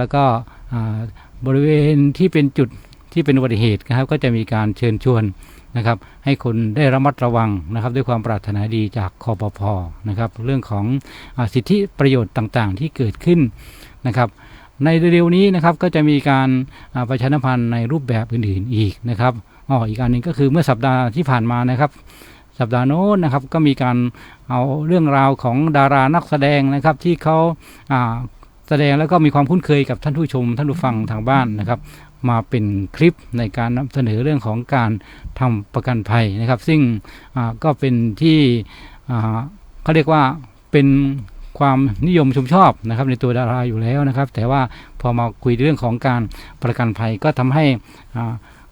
แล้วก็บริเวณที่เป็นจุดที่เป็นอุบัติเหตุนะครับ ก็จะมีการเชิญชวนนะครับ ให้คนได้ระมัดระวังนะครับ ด้วยความปรารถนาดีจากคอปพนะครับ เรื่องของอสิทธิประโยชน์ต่างๆ ที่เกิดขึ้นนะครับ ในเร็วนี้นะครับก็จะมีการประชาสัมพันธ์ในรูปแบบอื่นๆอีกนะครับอ๋ออีกอันหนึ่งก็คือเมื่อสัปดาห์ที่ผ่านมานะครับ สัปดาห์โน้นนะครับก็มีการเอาเรื่องราวของดารานักแสดงนะครับที่เขาา แสดงแล้วก็มีความคุ้นเคยกับท่านผู้ชม ท่านผู้ฟังทางบ้านนะครับ มาเป็นคลิปในการนำเสนอเรื่องของการทำประกันภัยนะครับ ซึ่งก็เป็นที่เขาเรียกว่าเป็นความนิยมชมชอบนะครับในตัวดาราอยู่แล้วนะครับ แต่ว่าพอมาคุยเรื่องของการประกันภัยก็ทำให้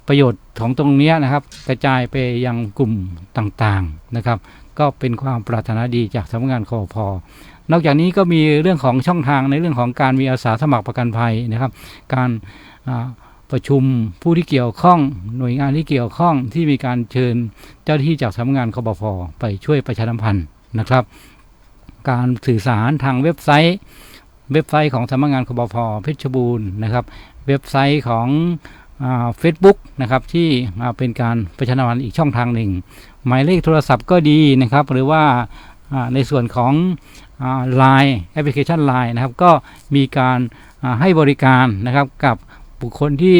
ประโยชน์ของตรงนี้นะครับ กระจายไปยังกลุ่มต่างๆนะครับ ก็เป็นความปรารถนาดีจากสำนักงานคอพอ นอกจากนี้ก็มีเรื่องของช่องทางในเรื่องของการมีอาสาสมัครประกันภัยนะครับ การประชุมผู้ที่เกี่ยวข้องหน่วยงานที่เกี่ยวข้องที่มีการเชิญเจ้าหน้าที่จากสำนักงานคอปพไปช่วยประชาสัมพันธ์นะครับ การสื่อสารทางเว็บไซต์ เว็บไซต์ของสำนักงานคอปพเพชรบูรณ์นะครับ เว็บไซต์ของเฟซบุ๊กนะครับที่เป็นการประชาสัมพันธ์อีกช่องทางหนึ่ง หมายเลขโทรศัพท์ก็ดีนะครับ หรือว่า ในส่วนของไลน์แอปพลิเคชัน Line นะครับ ก็มีการให้บริการนะครับกับบุคคลที่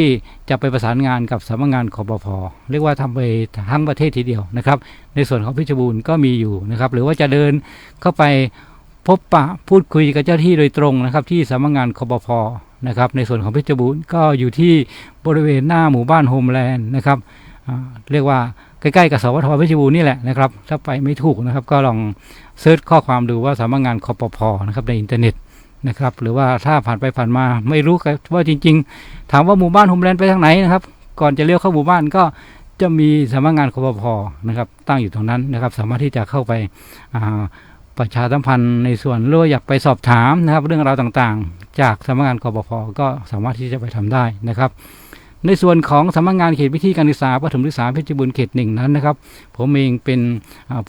จะไปประสานงานกับสำนักงานคอปพเรียกว่าทำไปทั้งประเทศทีเดียวนะครับ ในส่วนของพชรบูรณ์ก็มีอยู่นะครับ หรือว่าจะเดินเข้าไปพบปะพูดคุยกับเจ้าที่โดยตรงนะครับ ที่สำนักงานคอปพนะครับ ในส่วนของพชรบูรณ์ก็อยู่ที่บริเวณหน้าหมู่บ้านโฮมแลนด์นะครับ เรียกว่าใกล้ๆกับสวทเพชรบูรณ์นี่แหละนะครับ ถ้าไปไม่ถูกนะครับ ก็ลองเซิร์ชข้อความดูว่าสำนักงานคอปพนะครับในอินเทอร์เน็ตนะครับ หรือว่าถ้าผ่านไปผ่านมาไม่รู้ว่าจริง ๆ ถามว่าหมู่บ้านโฮมแลนด์ไปทางไหนนะครับ ก่อนจะเลี้ยวเข้าหมู่บ้านก็จะมีสำนักงานคอปพนะครับ ตั้งอยู่ตรงนั้นนะครับ สามารถที่จะเข้าไปประชาสัมพันธ์ในส่วนหรือว่าอยากไปสอบถามนะครับ เรื่องราวต่างๆ จากสำนักงานคอปพก็สามารถที่จะไปทำได้นะครับ ในส่วนของสำนักงานเขตวิธีการศึกษาประถมศึกษาเพชรบูรณ์เขตหนึ่งนั้นนะครับ ผมเองเป็น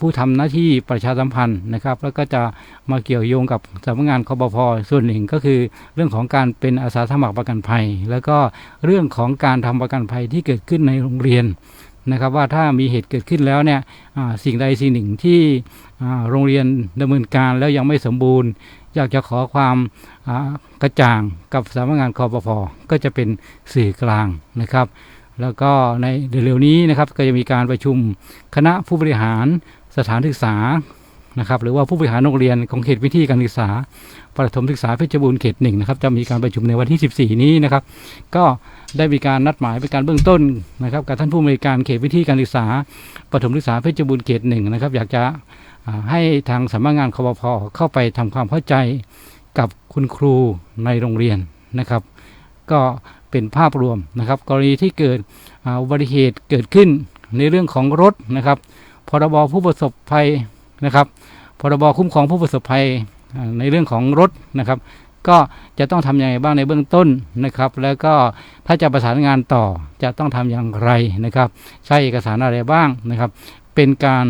ผู้ทำหน้าที่ประชาสัมพันธ์นะครับ แล้วก็จะมาเกี่ยวโยงกับสำนักงานคอปพส่วนหนึ่งก็คือ เรื่องของการเป็นอาสาสมัครประกันภัย แล้วก็เรื่องของการทำประกันภัยที่เกิดขึ้นในโรงเรียนนะครับว่าถ้ามีเหตุเกิดขึ้นแล้วเนี่ยสิ่งใดสิ่งหนึ่งที่โรงเรียนดำเนินการแล้วยังไม่สมบูรณ์ อยากจะขอความกระจ่างกับสำนักงานคอปพก็จะเป็นสื่อกลางนะครับ แล้วก็ในเร็วๆนี้นะครับก็จะมีการประชุมคณะผู้บริหารสถานศึกษา นะครับหรือว่าผู้บริหารโรงเรียนของเขตวิธีการศึกษา ประถมศึกษาเพชรบูรณ์เขตหนึ่งนะครับจะมีการประชุมในวันที่ 14 นี้นะครับ ก็ได้มีการนัดหมายเป็นการเบื้องต้นนะครับกับท่านผู้อำนวยการเขตวิธีการศึกษา ประถมศึกษาเพชรบูรณ์เขตหนึ่งนะครับ อยากจะให้ทางสำนักงานคอปพเข้าไปทำความเข้าใจกับคุณครูในโรงเรียนนะครับ ก็เป็นภาพรวมนะครับ กรณีที่เกิดอุบัติเหตุเกิดขึ้นในเรื่องของรถนะครับพรบผู้ประสบภัย นะครับพรบคุ้มครองผู้ประสบภัยในเรื่องของรถนะครับ ก็จะต้องทำอยังไงบ้างในเบื้องต้นนะครับ แล้วก็ถ้าจะประสานงานต่อจะต้องทำอย่างไรนะครับ ใช้เอกสารอะไรบ้างนะครับ เป็นการ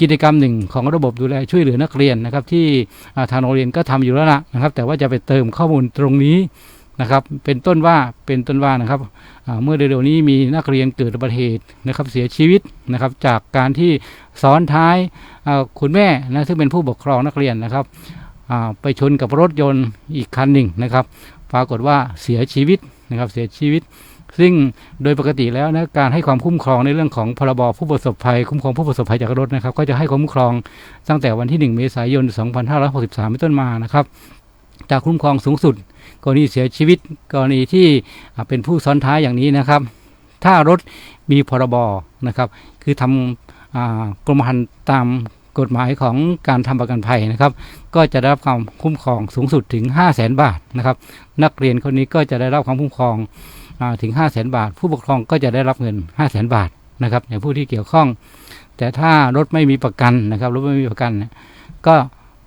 กิจกรรมหนึ่งของระบบดูแลช่วยเหลือนักเรียนนะครับ ที่ทางโรงเรียนก็ทำอยู่แล้วละนะครับ แต่ว่าจะไปเติมข้อมูลตรงนี้ นะครับ เป็นต้นว่าเป็นต้นว่านะครับเมื่อเร็วๆนี้มีนักเรียนเกิดอุบัติเหตุนะครับเสียชีวิตนะครับ จากการที่ซ้อนท้ายคุณแม่นะซึ่งเป็นผู้ปกครองนักเรียนนะครับไปชนกับรถยนต์อีกคันหนึ่งนะครับ ปรากฏว่าเสียชีวิตนะครับเสียชีวิต ซึ่งโดยปกติแล้วนะการให้ความคุ้มครองในเรื่องของพรบผู้ประสบภัย คุ้มครองผู้ประสบภัยจากรถนะครับ ก็จะให้ความคุ้มครองตั้งแต่วันที่ 1 เมษายน 2563เป็นต้นมานะครับจะคุ้มครองสูงสุด กรณีเสียชีวิต กรณีที่เป็นผู้ซ้อนท้ายอย่างนี้นะครับ ถ้ารถมีพรบนะครับ คือทำอกรมธรรม์ตามกฎหมายของการทำประกันภัยนะครับ ก็จะได้รับความคุ้มครองสูงสุดถึง 5 0 0แสนบาทนะครับ นักเรียนคนนี้ก็จะได้รับความคุ้มครองอถึง 5 0 0แสนบาท ผู้ปกครองก็จะได้รับเงิน 5 0 0แสนบาทนะครับอย่างผู้ที่เกี่ยวข้อง แต่ถ้ารถไม่มีประกันนะครับรถไม่มีประกัน ก็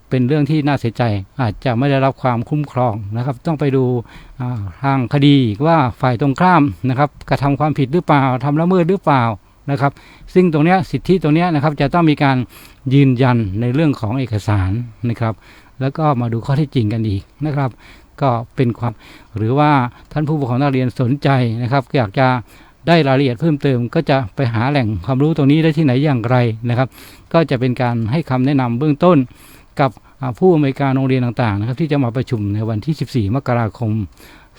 เป็นเรื่องที่น่าเสียใจ อาจจะไม่ได้รับความคุ้มครองนะครับ ต้องไปดูทางคดีว่าฝ่ายตรงข้ามนะครับ กระทำความผิดหรือเปล่าทำละเมิดหรือเปล่านะครับ ซึ่งตรงนี้สิทธิตรงนี้นะครับจะต้องมีการยืนยันในเรื่องของเอกสารนะครับ แล้วก็มาดูข้อเท็จจริงกันอีกนะครับ ก็เป็นความหรือว่าท่านผู้ปกครองนักเรียนสนใจนะครับอยากจะได้รายละเอียดเพิ่มเติมก็จะไปหาแหล่งความรู้ตรงนี้ได้ที่ไหนอย่างไรนะครับ ก็จะเป็นการให้คำแนะนำเบื้องต้น กับผู้อำนวยการโรงเรียนต่างๆนะครับที่จะมาประชุมในวันที่ 14 มกราคม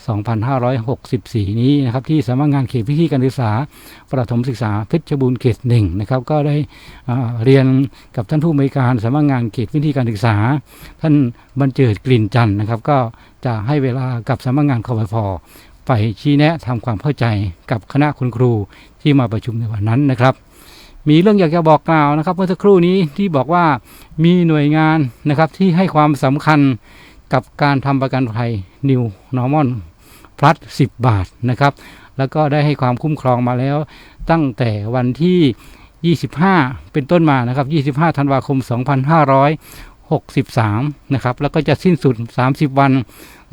2564 นี้นะครับที่สำนักงานเขตพิธีการศึกษา ประถมศึกษาเพชรบูรณ์เขตหนึ่งนะครับก็ได้เรียนกับท่านผู้อำนวยการสำนักงานเขตพิธีการศึกษา ท่านบรรเจิดกลิ่นจันทร์นะครับ ก็จะให้เวลากับสำนักงานคอพไปชี้แนะทำความเข้าใจกับคณะคุณครูที่มาประชุมในวันนั้นนะครับ มีเรื่องอยากจะบอกกล่าวนะครับ เมื่อสักครู่นี้ที่บอกว่ามีหน่วยงานนะครับที่ให้ความสำคัญกับการทำประกันภัย New Normal Plus 10 บาทนะครับ แล้วก็ได้ให้ความคุ้มครองมาแล้ว ตั้งแต่วันที่ 25 เป็นต้นมานะครับ 25 ธันวาคม 2563 นะครับ แล้วก็จะสิ้นสุด 30 วัน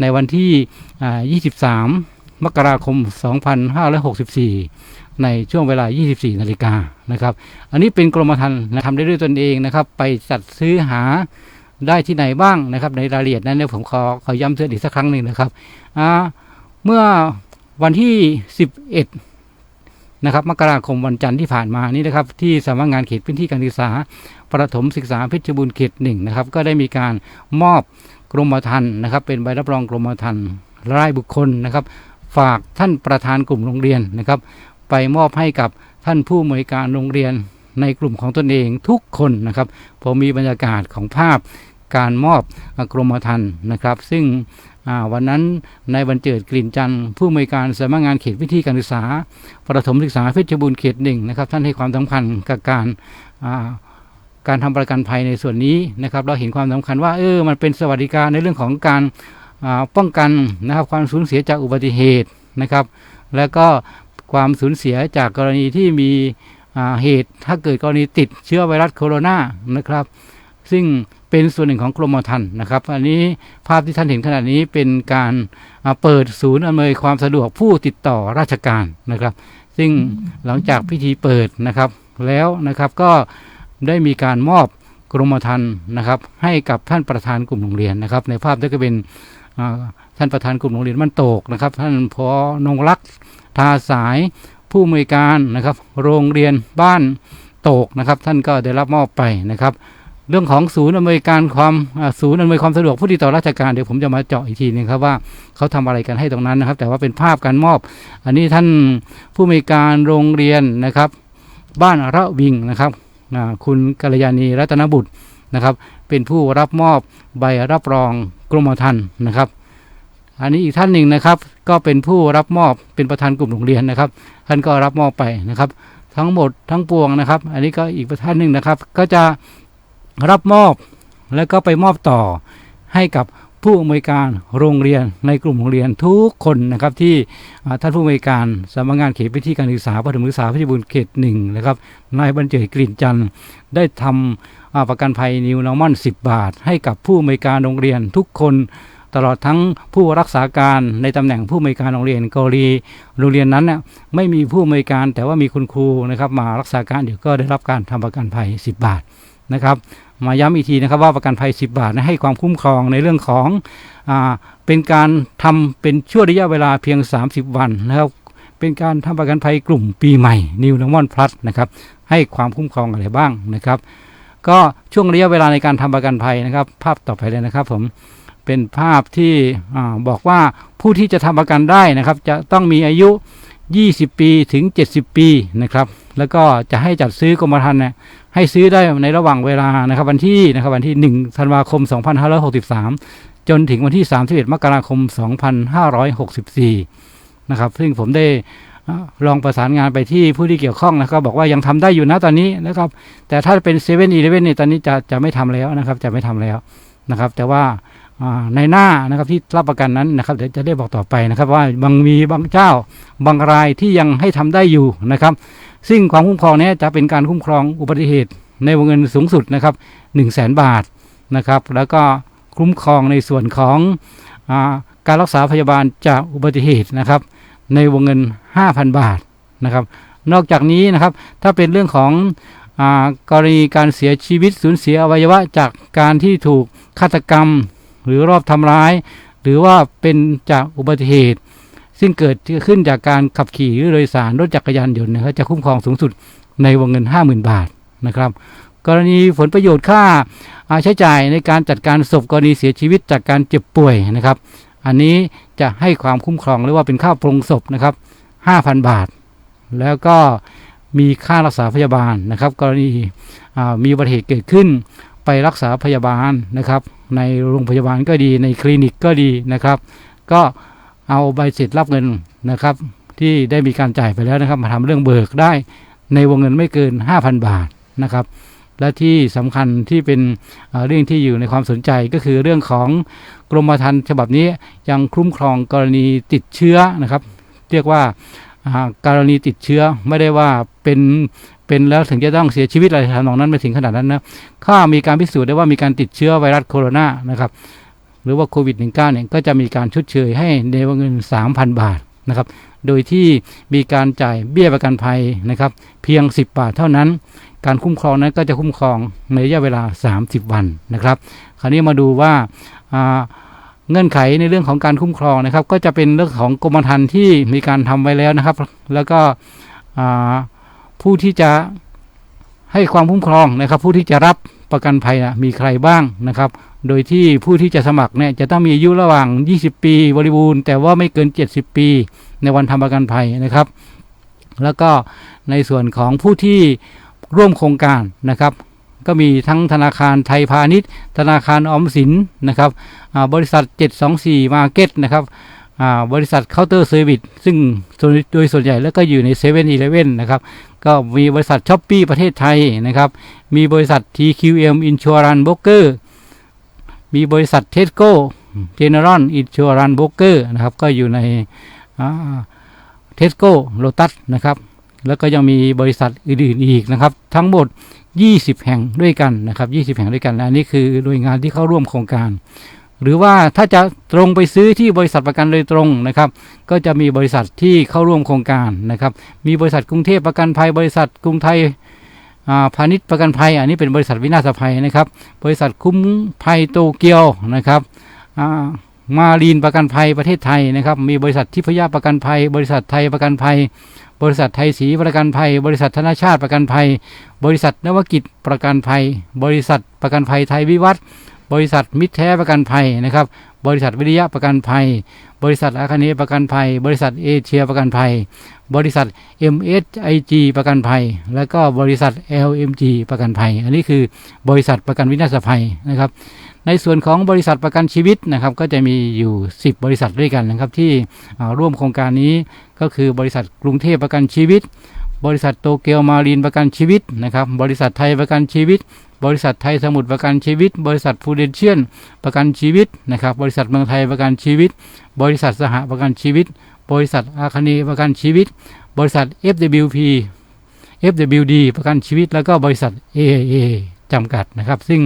ในวันที่อ่า23 มกราคม 2564 ในช่วงเวลา 24 นาฬิกานะครับ อันนี้เป็นกรมธรรม์ทำได้ด้วยตนเองนะครับ ไปจัดซื้อหาได้ที่ไหนบ้างนะครับ ในรายละเอียดนั้นเนี่ยผมขอขอย้ำเตือนอีกสักครั้งหนึ่งนะครับเมื่อวันที่ 11 นะครับ มกราคมวันจันทร์ที่ผ่านมานี้นะครับ ที่สำนักงานเขตพื้นที่การศึกษา ประถมศึกษาเพชรบูรณ์เขตหนึ่งนะครับ ก็ได้มีการมอบกรมธรรม์นะครับ เป็นใบรับรองกรมธรรม์รายบุคคลนะครับ ฝากท่านประธานกลุ่มโรงเรียนนะครับ ไปมอบให้กับท่านผู้อำนวยการโรงเรียนในกลุ่มของตนเองทุกคนนะครับ ผมมีบรรยากาศของภาพการมอบกรมธรรม์นะครับ ซึ่งวันนั้นในบรรเจิดกลิ่นจันทร์ผู้อำนวยการสำนักงานเขตวิธีการศึกษา ประถมศึกษาเพชรบูรณ์เขตหนึ่งนะครับ ท่านให้ความสำคัญกับการการทำประกันภัยในส่วนนี้นะครับ เราเห็นความสำคัญว่าเออมันเป็นสวัสดิการในเรื่องของการป้องกันนะครับความสูญเสียจากอุบัติเหตุนะครับ แล้วก็ ความสูญเสียจากกรณีที่มีเหตุถ้าเกิดกรณีติดเชื้อไวรัสโคโรนานะครับ ซึ่งเป็นส่วนหนึ่งของกรมธรรม์นะครับ อันนี้ภาพที่ท่านเห็นขณะนี้เป็นการเปิดศูนย์อำนวยความสะดวกผู้ติดต่อราชการนะครับ ซึ่งหลังจากพิธีเปิดนะครับ แล้วนะครับก็ได้มีการมอบกรมธรรม์นะครับ ให้กับท่านประธานกลุ่มโรงเรียนนะครับ ในภาพนี้ก็เป็นท่านประธานกลุ่มโรงเรียนมันโตกนะครับ ท่านพอนงรักษ ทาสายผู้อำนวยการนะครับโรงเรียนบ้านโตกนะครับ ท่านก็ได้รับมอบไปนะครับ เรื่องของศูนย์อำนวยการความศูนย์อำนวยความสะดวกผู้ติดต่อราชการเดี๋ยวผมจะมาเจาะอีกทีนึงครับว่าเขาทำอะไรกันให้ตรงนั้นนะครับ แต่ว่าเป็นภาพการมอบ อันนี้ท่านผู้อำนวยการโรงเรียนนะครับ บ้านระวิงนะครับคุณกัลยาณีรัตนบุตรนะครับ เป็นผู้รับมอบใบรับรองกรมธรรม์นะครับ อันนี้อีกท่านหนึ่งนะครับ ก็เป็นผู้รับมอบเป็นประธานกลุ่มโรงเรียนนะครับ ท่านก็รับมอบไปนะครับ ทั้งหมดทั้งปวงนะครับ อันนี้ก็อีกประท่านหนึ่งนะครับ ก็จะรับมอบแล้วก็ไปมอบต่อให้กับผู้อำนวยการโรงเรียนในกลุ่มโรงเรียนทุกคนนะครับ ที่ท่านผู้อำนวยการสำนักงานเขตพื้นที่การศึกษาประถมศึกษาพชรบูรเขตหนึ่งนะครับนายบรรเจิดกลิ่นจันทร์ได้ทำอ่าประกันภัยนิวนอร์มอน10 บาท ให้กับผู้อำนวยการโรงเรียนทุกคน ตลอดทั้งผู้รักษาการในตำแหน่งผู้อำนวยการโรงเรียนกรณีโรงเรียนนั้นเนี่ยไม่มีผู้อำนวยการแต่ว่ามีคุณครูนะครับมารักษาการเดี๋ยวก็ได้รับการทำประกันภัย 10 บาทนะครับมาย้ำอีกทีนะครับว่าประกันภัย 10 บาทนะให้ความคุ้มครองในเรื่องของอ่าเป็นการทำเป็นช่วงระยะเวลาเพียง 30 วันนะครับเป็นการทำประกันภัยกลุ่มปีใหม่ New Normal Plus นะครับให้ความคุ้มครองอะไรบ้างนะครับ ก็ช่วงระยะเวลาในการทำประกันภัยนะครับ ภาพต่อไปเลยนะครับผม เป็นภาพที่บอกว่าผู้ที่จะทำประกันได้นะครับ จะต้องมีอายุ 20 ปีถึง 70 ปีนะครับ แล้วก็จะให้จัดซื้อกรมธรรม์เนี่ยให้ซื้อได้ในระหว่างเวลานะครับ วันที่นะครับวันที่ 1 ธันวาคม 2563 จนถึงวันที่ 31 มกราคม 2564 นะครับ ซึ่งผมได้ลองประสานงานไปที่ผู้ที่เกี่ยวข้องนะครับ บอกว่ายังทำได้อยู่นะตอนนี้นะครับ แต่ถ้าเป็นเซเว่นอีเลฟเว่นเนี่ยตอนนี้จะจะไม่ทำแล้วนะครับ จะไม่ทำแล้วนะครับ แต่ว่า ในหน้านะครับที่รับประกันนั้นนะครับเดี๋ยวจะได้บอกต่อไปนะครับ ว่าบางมีบางเจ้าบางรายที่ยังให้ทำได้อยู่นะครับ ซึ่งความคุ้มครองนี้จะเป็นการคุ้มครองอุบัติเหตุในวงเงินสูงสุดนะครับ1 0 0 0 0แสนบาทนะครับ แล้วก็คุ้มครองในส่วนของอการรักษาพยาบาลจากอุบัติเหตุนะครับ ในวงเงิน 5,000 บาทนะครับ นอกจากนี้นะครับถ้าเป็นเรื่องของอกรณีการเสียชีวิตสูญเสียอวัยวะจากการที่ถูกฆาตกรรม หรือรอบทำร้าย หรือว่าเป็นจากอุบัติเหตุ ซึ่งเกิดขึ้นจากการขับขี่หรือโดยสารรถจักรยานยนต์นะครับจะคุ้มครองสูงสุดในวงเงิน 50,000 บาทนะครับ กรณีผลประโยชน์ค่าใช้จ่ายในการจัดการศพกรณีเสียชีวิตจากการเจ็บป่วยนะครับ อันนี้จะให้ความคุ้มครองเรียกว่าเป็นค่าปรงศพนะครับ 5,000 บาท แล้วก็มีค่ารักษาพยาบาลนะครับ กรณีมีอุบัติเหตุเกิดขึ้นไปรักษาพยาบาลนะครับ ในโรงพยาบาลก็ดีในคลินิกก็ดีนะครับ ก็เอาใบเสร็จรับเงินนะครับ ที่ได้มีการจ่ายไปแล้วนะครับ มาทำเรื่องเบิกได้ในวงเงินไม่เกิน 5,000 บาทนะครับ และที่สำคัญที่เป็นเรื่องที่อยู่ในความสนใจก็คือเรื่องของกรมธรรม์ฉบับนี้ยังคุ้มครองกรณีติดเชื้อนะครับ เรียกว่าอ่ากรณีติดเชื้อไม่ได้ว่าเป็น เป็นแล้วถึงจะต้องเสียชีวิตอะไรทำนองนั้นไม่ถึงขนาดนั้นนะถ้ามีการพิสูจน์ได้ว่ามีการติดเชื้อไวรัสโคโรนานะครับหรือว่าโควิด -19 เนี่ยก็จะมีการชดเชยให้ในวงเงิน 3,000 บาทนะครับ โดยที่มีการจ่ายเบี้ยประกันภัยนะครับ เพียง 10 บาทเท่านั้น การคุ้มครองนั้นก็จะคุ้มครองในระยะเวลา 30 วันนะครับ คราวนี้มาดูว่าเงื่อนไขในเรื่องของการคุ้มครองนะครับ ก็จะเป็นเรื่องของกรมธรรม์ที่มีการทำไว้แล้วนะครับ แล้วก็ ผู้ที่จะให้ความคุ้มครองนะครับ ผู้ที่จะรับประกันภัยนะมีใครบ้างนะครับ โดยที่ผู้ที่จะสมัครเนี่ยจะต้องมีอายุระหว่าง 20 ปีบริบูรณ์แต่ว่าไม่เกิน 70 ปีในวันทำประกันภัยนะครับ แล้วก็ในส่วนของผู้ที่ร่วมโครงการนะครับ ก็มีทั้งธนาคารไทยพาณิชย์ ธนาคารออมสินนะครับบริษัท 724มาเก็ตนะครับ บริษัทเคาน์เตอร์เซอร์วิสซึ่งโดยส่วนใหญ่แล้วก็อยู่ใน7 e เ e ่ e อนะครับ ก็มีบริษัทช้อปปี้ประเทศไทยนะครับ มีบริษัท TQM Insurance Broker มีบริษัทเทสโก้ General Insurance Broker นะครับ ก็อยู่ในเทสโก้โลตัสนะครับ แล้วก็ยังมีบริษัทอื่นๆอีกนะครับ ทั้งหมด 20 แห่งด้วยกันนะครับ 20 แห่งด้วยกัน และอันนี้คือหน่วยงานที่เข้าร่วมโครงการ หรือว่าถ้าจะตรงไปซื้อที่บริษัทประกันโดยตรงนะครับ ก็จะมีบริษัทที่เข้าร่วมโครงการนะครับ มีบริษัทกรุงเทพประกันภัย บริษัทกรุงไทยพาณิชย์ประกันภัย อันนี้เป็นบริษัทวินาศภัยนะครับ บริษัทคุ้มภัยโตเกียวนะครับมารีนประกันภัยประเทศไทยนะครับ มีบริษัททิพยาประกันภัย บริษัทไทยประกันภัย บริษัทไทยศรีประกันภัย บริษัทธนาชาติประกันภัย บริษัทนวกิจประกันภัย บริษัทประกันภัยไทยวิวัฒน์ บริษัทมิตรแท้ประกันภัยนะครับ บริษัทวิริยะประกันภัย บริษัทอาคเนย์ประกันภัย บริษัทเอเชียประกันภัย บริษัท MSIG ประกันภัย และก็บริษัท LMG ประกันภัย อันนี้คือบริษัทประกันวินาศภัยนะครับ ในส่วนของบริษัทประกันชีวิตนะครับ ก็จะมีอยู่ 10 บริษัทด้วยกันนะครับ ที่ร่วมโครงการนี้ก็คือบริษัทกรุงเทพประกันชีวิตบริษัทโตเกียวมารีนประกันชีวิตนะครับ บริษัทไทยประกันชีวิต บริษัทไทยสมุทรประกันชีวิต บริษัทฟูเดนเชียนประกันชีวิตนะครับบริษัทเมืองไทยประกันชีวิต บริษัทสหประกันชีวิต บริษัทอาคเนย์ประกันชีวิต บริษัท FWP FWD ประกันชีวิต แล้วก็บริษัท AAA จำกัดนะครับ ซึ่ง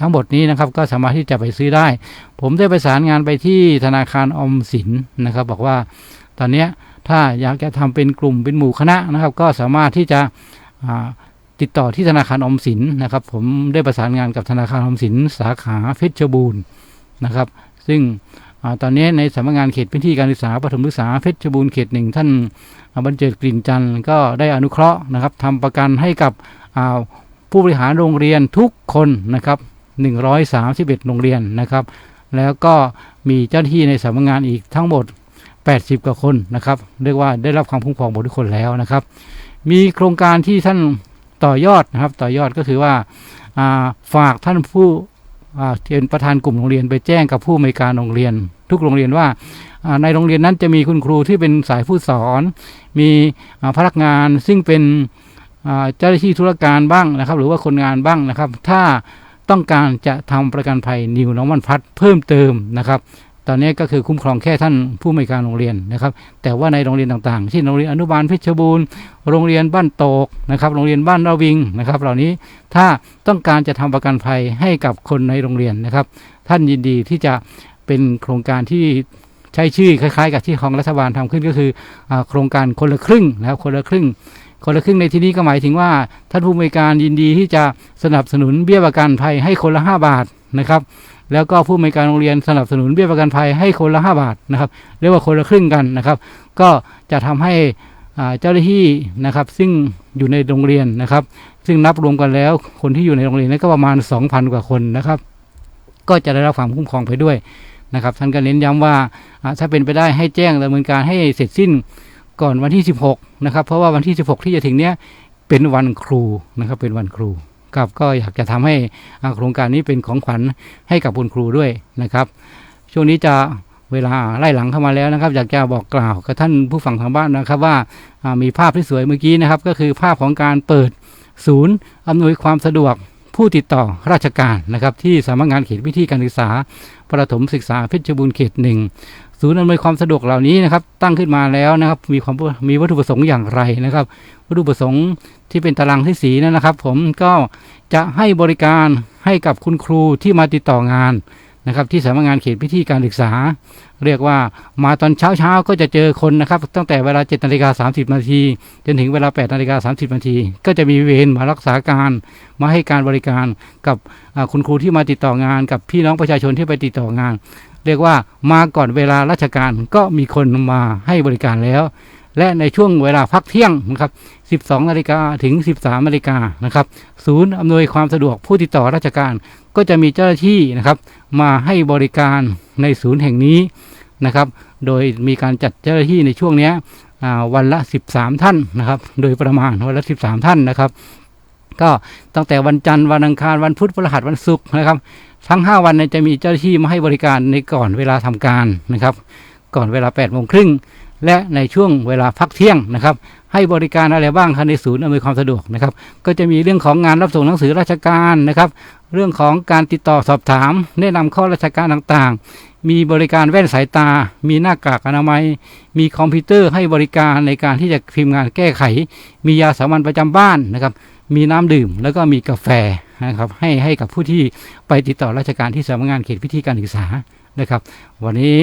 ทั้งหมดนี้นะครับก็สามารถที่จะไปซื้อได้ ผมได้ประสานงานไปที่ธนาคารอมสินนะครับ บอกว่าตอนนี้ถ้าอยากจะทำเป็นกลุ่มเป็นหมู่คณะนะครับ ก็สามารถที่จะ ติดต่อที่ธนาคารอมสินนะครับ ผมได้ประสานงานกับธนาคารอมสินสาขาเพชรบูรณ์นะครับ ซึ่งอตอนนี้ในสำนักงานเขตพื้นที่การศึกษาปฐมศึกษาเพชรบูรณ์เขตหนึ่งท่านบรรเจิดกลิ่นจันทร์ก็ได้อนุเคราะห์นะครับทำประกันให้กับผู้บริหารโรงเรียนทุกคนนะครับ131 โรงเรียนนะครับ แล้วก็มีเจ้าหน้าที่ในสำนักงานอีกทั้งหมด 80 กว่าคนนะครับ เรียกว่าได้รับความคุ้มครองหมดทุกคนแล้วนะครับ มีโครงการที่ท่าน ต่อยอดนะครับ ต่อยอดก็คือว่าฝากท่านผู้เป็นประธานกลุ่มโรงเรียนไปแจ้งกับผู้อำนวยการโรงเรียน ทุกโรงเรียนว่าในโรงเรียนนั้นจะมีคุณครูที่เป็นสายผู้สอน มีพนักงานซึ่งเป็นเจ้าหน้าที่ธุรการบ้างนะครับ หรือว่าคนงานบ้างนะครับ ถ้าต้องการจะทำประกันภัยนิวน้องมันพัดเพิ่มเติมนะครับ ตอนนี้ก็คือคุ้มครองแค่ท่านผู้อำนวยการโรงเรียนนะครับ แต่ว่าในโรงเรียนต่างๆเช่นโรงเรียนอนุบาลเพชรบูรณ์โรงเรียนบ้านโตกนะครับ โรงเรียนบ้านระวิงนะครับ เหล่านี้ถ้าต้องการจะทำประกันภัยให้กับคนในโรงเรียนนะครับ ท่านยินดีที่จะเป็นโครงการที่ใช้ชื่อคล้าย ๆ กับที่ของรัฐบาลทำขึ้นก็คืออโครงการคนละครึ่งนะครับคนละครึ่งคนละครึ่งในที่นี้ก็หมายถึงว่าท่านผู้อำนวยการยินดีที่จะสนับสนุนเบี้ยประกันภัยให้คนละ 5 บาทนะครับ แล้วก็ผู้อำนวยการโรงเรียนสนับสนุนเบี้ยประกันภัยให้คนละ 5 บาทนะครับเรียกว่าคนละครึ่งกันนะครับ ก็จะทำให้เจ้าหน้าที่นะครับซึ่งอยู่ในโรงเรียนนะครับ ซึ่งนับรวมกันแล้วคนที่อยู่ในโรงเรียนนั้นก็ประมาณ 2,000 กว่าคนนะครับ ก็จะได้รับความคุ้มครองไปด้วยนะครับท่านก็เน้นย้ำว่าอ่าถ้าเป็นไปได้ให้แจ้งดำเนินการให้เสร็จสิ้นก่อนวันที่ 16 นะครับ เพราะว่าวันที่ 16 ที่จะถึงเนี้ยเป็นวันครูนะครับเป็นวันครู ครับก็อยากจะทำให้โครงการนี้เป็นของขวัญให้กับคุณครูด้วยนะครับ ช่วงนี้จะเวลาไล่หลังเข้ามาแล้วนะครับ อยากจะบอกกล่าวกับท่านผู้ฟังทางบ้านนะครับว่าอ่ามีภาพที่สวยเมื่อกี้นะครับ ก็คือภาพของการเปิดศูนย์อำนวยความสะดวกผู้ติดต่อราชการนะครับ ที่สำนักงานเขตวิธีการศึกษา ประถมศึกษาเพชรบูรณ์เขตหนึ่งศูนย์อำนวยความสะดวกเหล่านี้นะครับ ตั้งขึ้นมาแล้วนะครับ มีความมีวัตถุประสงค์อย่างไรนะครับ วัตถุประสงค์ที่เป็นตารางที่สีนั่นนะครับ ผมก็จะให้บริการให้กับคุณครูที่มาติดต่องานนะครับที่สำนักงานเขตพิธีการศึกษา เรียกว่ามาตอนเช้าเช้าก็จะเจอคนนะครับ ตั้งแต่เวลา7นาฬิกา30 นาที จนถึงเวลา8นาฬิกา30 นาที ก็จะมีเวรมารักษาการมาให้การบริการกับคุณครูที่มาติดต่องาน กับพี่น้องประชาชนที่ไปติดต่องาน เรียกว่ามาก่อนเวลาราชการก็มีคนมาให้บริการแล้ว และในช่วงเวลาพักเที่ยงนะครับ 12 นาฬิกาถึง 13 นาฬิกานะครับ ศูนย์อำนวยความสะดวกผู้ติดต่อราชการ ก็จะมีเจ้าหน้าที่นะครับ มาให้บริการในศูนย์แห่งนี้นะครับ โดยมีการจัดเจ้าหน้าที่ในช่วงนี้วันละ 13 ท่านนะครับ โดยประมาณวันละ 13 ท่านนะครับ ก็ตั้งแต่วันจันทร์วันอังคารวันพุธพฤหัสวันศุกร์นะครับ ทั้ง 5 วันจะมีเจ้าหน้าที่มาให้บริการในก่อนเวลาทำการนะครับ ก่อนเวลา8โมงครึ่ง และในช่วงเวลาพักเที่ยงนะครับ ให้บริการอะไรบ้างครับในศูนย์อำนวยความสะดวกนะครับ ก็จะมีเรื่องของงานรับส่งหนังสือราชการนะครับ เรื่องของการติดต่อสอบถาม แนะนำข้อราชการต่างๆ มีบริการแว่นสายตา มีหน้ากากอนามัย มีคอมพิวเตอร์ให้บริการในการที่จะพิมพ์งานแก้ไข มียาสามัญประจำบ้านนะครับ มีน้ำดื่มแล้วก็มีกาแฟนะครับให้ให้กับผู้ที่ไปติดต่อราชการที่สำนักงานเขตพิธีการศึกษานะครับ วันนี้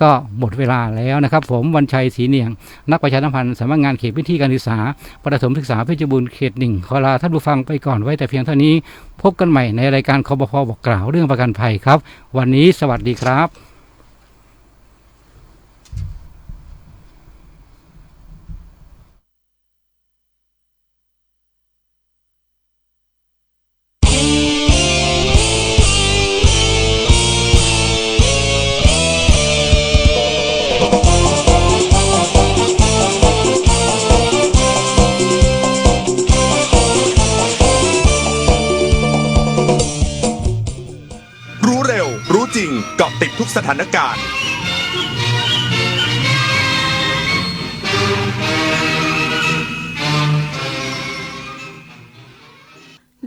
ก็หมดเวลาแล้วนะครับ ผมวันชัยศรีเนียง นักประชาสัมพันธ์สำนักงานเขตพื้นที่การศึกษา ประถมศึกษาเพชรบูรณ์เขตหนึ่งขอลาท่านผู้ฟังไปก่อนไว้แต่เพียงเท่านี้ พบกันใหม่ในรายการคอปพอบอกกล่าวเรื่องประกันภัยครับ วันนี้สวัสดีครับ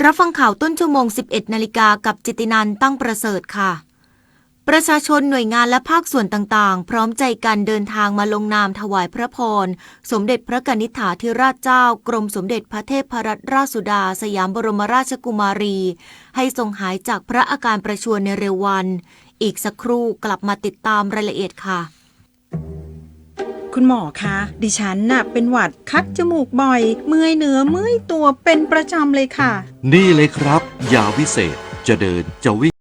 รับฟังข่าวต้นชั่วโมง 11 นาฬิกากับจิตตินันตั้งประเสริฐค่ะ ประชาชนหน่วยงานและภาคส่วนต่างๆ พร้อมใจกันเดินทางมาลงนามถวายพระพร สมเด็จพระกนิษฐาธิราชเจ้า กรมสมเด็จพระเทพรัตนราชสุดา สยามบรมราชกุมารี ให้ทรงหายจากพระอาการประชวรในเร็ววัน อีกสักครู่กลับมาติดตามรายละเอียดค่ะ คุณหมอคะ ดิฉันน่ะเป็นหวัดคัดจมูกบ่อย เมื่อยเนื้อเมื่อยตัวเป็นประจำเลยค่ะ นี่เลยครับ ยาวิเศษจะเดินจะวิ่ง